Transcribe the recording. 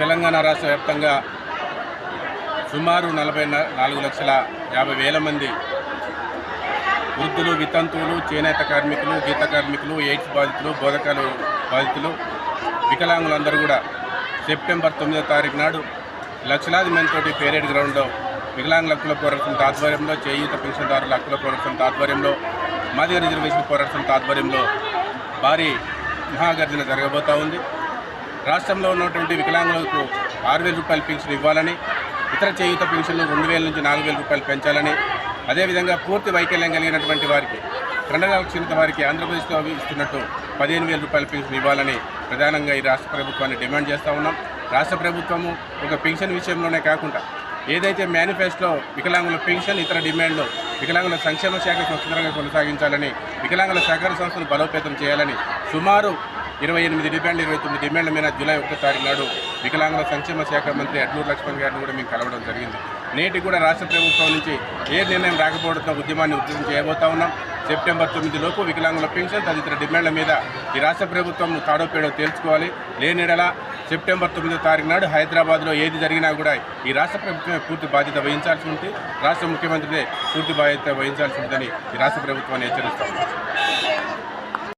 తెలంగాణ రాష్ట్ర వ్యాప్తంగా సుమారు నలభై నాలుగు లక్షల యాభై వేల మంది వృద్ధులు వితంతువులు చేనేత కార్మికులు గీత కార్మికులు ఎయిడ్స్ బాధితులు బోధకాలు బాధితులు వికలాంగులందరూ కూడా సెప్టెంబర్ తొమ్మిదో తారీఖు నాడు లక్షలాది మందితోటి పేరేడ్ గ్రౌండ్లో వికలాంగుల హక్కుల పోరాటం ఆధ్వర్యంలో చేయూత పెన్షన్దారుల హక్కుల పోరాటం ఆధ్వర్యంలో మాదిగ రిజర్వేషన్ పోరాటం ఆధ్వర్యంలో భారీ మహాగర్జన జరగబోతా ఉంది. రాష్ట్రంలో ఉన్నటువంటి వికలాంగులకు ఆరు వేల రూపాయల పెన్షన్ ఇవ్వాలని ఇతర చేయూత పెన్షన్లు రెండు వేల నుంచి నాలుగు వేల రూపాయలు పెంచాలని అదేవిధంగా పూర్తి వైకల్యం కలిగినటువంటి వారికి కండగాల క్షీణత వారికి ఆంధ్రప్రదేశ్లో ఇస్తున్నట్టు పదిహేను వేల రూపాయల పెన్షన్ ఇవ్వాలని ప్రధానంగా ఈ రాష్ట్ర ప్రభుత్వాన్ని డిమాండ్ చేస్తూ ఉన్నాం. రాష్ట్ర ప్రభుత్వము ఒక పెన్షన్ విషయంలోనే కాకుండా ఏదైతే మేనిఫెస్టో వికలాంగుల పెన్షన్ ఇతర డిమాండ్లు వికలాంగుల సంక్షేమ శాఖ స్వతంత్రంగా కొనసాగించాలని వికలాంగుల సహకార సంస్థను బలోపేతం చేయాలని సుమారు ఇరవై ఎనిమిది డిమాండ్లు ఇరవై తొమ్మిది డిమాండ్ల మీద జూలై ఒకటో తారీఖు నాడు వికలాంగుల సంక్షేమ శాఖ మంత్రి అడ్లూరు లక్ష్మణ్ గారిని కూడా మేము కలవడం జరిగింది. నేటికి కూడా రాష్ట్ర ప్రభుత్వం నుంచి ఏ నిర్ణయం రాకపోవడంతో ఉద్యమాన్ని ఉద్యమం చేయబోతా ఉన్నాం. సెప్టెంబర్ తొమ్మిది లోపు వికలాంగుల పెన్షన్ తదితర డిమాండ్ల మీద ఈ రాష్ట్ర ప్రభుత్వం తాడోపేడో తేల్చుకోవాలి. లేనిడలా సెప్టెంబర్ తొమ్మిదో తారీఖు నాడు హైదరాబాద్లో ఏది జరిగినా కూడా ఈ రాష్ట్ర ప్రభుత్వమే పూర్తి బాధ్యత వహించాల్సి ఉంది రాష్ట్ర ముఖ్యమంత్రిదే పూర్తి బాధ్యత వహించాల్సి ఉంటుందని ఈ రాష్ట్ర ప్రభుత్వాన్ని హెచ్చరిస్తాం